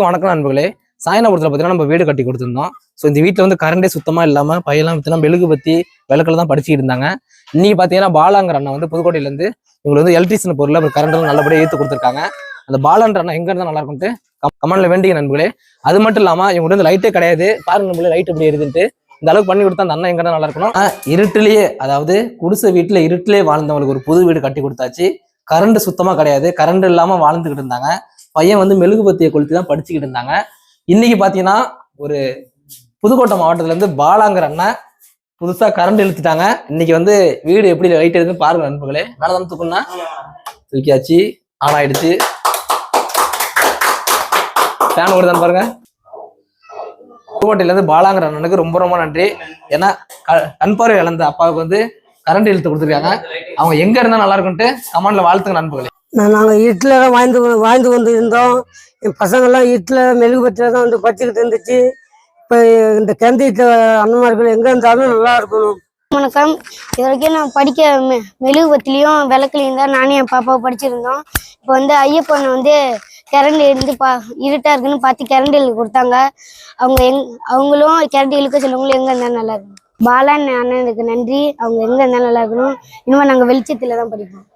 வணக்கம் நண்பர்களே. சாயனபுரத்தில் பார்த்தீங்கன்னா நம்ம வீடு கட்டி கொடுத்துருந்தோம். ஸோ இந்த வீட்டில் வந்து கரண்டே சுத்தமாக இல்லாமல் பையெல்லாம் பார்த்தீங்கன்னா மெழுகு பற்றி விளக்கில் தான் படிச்சுட்டு இருந்தாங்க. இன்னைக்கு பார்த்தீங்கன்னா பாலாங்கிற அண்ணன் வந்து புதுக்கோட்டையிலேருந்து இவங்களுக்கு வந்து எலக்ட்ரிஷன் பொருள் அப்புறம் கரண்ட்லாம் நல்லபடியாக ஏற்று கொடுத்துருக்காங்க. அந்த பாலான்ற அண்ணா எங்கே இருந்தால் நல்லா இருக்கும்ட்டு கமெண்ட்ல வேண்டிய நண்பர்களே. அது மட்டும் இல்லாமல் இவங்க வந்து லைட்டே கிடையாது. பாருங்க நம்மளே லைட் எப்படி இருக்குன்ட்டு இந்த அளவுக்கு பண்ணி கொடுத்தா அந்த அண்ணன் எங்கே நல்லா இருக்கணும் இருட்டிலேயே அதாவது குடிசை வீட்டில் இருட்டிலே வாழ்ந்தவங்களுக்கு ஒரு புது வீடு கட்டி கொடுத்தாச்சு. கரண்ட் சுத்தமாக கிடையாது. கரண்ட் இல்லாமல் வாழ்ந்துக்கிட்டு இருந்தாங்க. பையன் வந்து மெழுகுபத்தியை கொளுத்தி தான் படிச்சுக்கிட்டு இருந்தாங்க. இன்னைக்கு பாத்தீங்கன்னா ஒரு புதுக்கோட்டை மாவட்டத்துல இருந்து பாலாங்கிற அண்ணன் புதுசா கரண்ட் இழுத்துட்டாங்க. இன்னைக்கு வந்து வீடு எப்படி லைட் இருக்குன்னு பாருங்க நண்பர்களே. மேலே தான் தூக்குனா. தூக்கியாச்சு. ஆன் ஆயிடுச்சு. ஃபேன் ஓடுதான்னு பாருங்க. புதுக்கோட்டையில இருந்து பாலாங்கிற அண்ணனுக்கு ரொம்ப ரொம்ப நன்றி. ஏன்னா க- கண் பார்வை இழந்த அப்பாவுக்கு வந்து கரண்ட் இழுத்து கொடுத்துருக்காங்க. அவங்க எங்க இருந்தா நல்லா இருக்கும்ட்டு கமெண்ட்ல வாழ்த்துங்க நண்பர்களே. நான் நாங்கள் வீட்டில் தான் வாழ்ந்து வாழ்ந்து கொண்டு இருந்தோம் என் பசங்கள்லாம் வீட்டில் மெழுகுபத்தியில் தான் வந்து படிச்சுக்கிட்டு இருந்துச்சு. இப்போ இந்த கேந்திரத்தை அண்ணன்மார்கள் எங்கே இருந்தாலும் நல்லா இருக்கணும். வணக்கம். இது வரைக்கும் நான் படிக்க மெ மெழுகுபத்திலையும் விளக்குலையும் தான் நானும் என் பாப்பாவை படிச்சிருந்தோம். இப்போ வந்து ஐயப்பன் வந்து கரண்ட் இருந்து பா இருட்டாக இருக்குன்னு பார்த்து கரண்ட் இழுக்க கொடுத்தாங்க. அவங்க எங் அவங்களும் கரண்ட் இழுக்க சொல்லவங்களும் எங்கே இருந்தாலும் நல்லா இருக்கும் பாலான் அண்ணனுக்கு நன்றி. அவங்க எங்கே இருந்தாலும் நல்லா இருக்கணும். இனிமேல் நாங்கள் வெளிச்சத்தில் தான் படிப்போம்.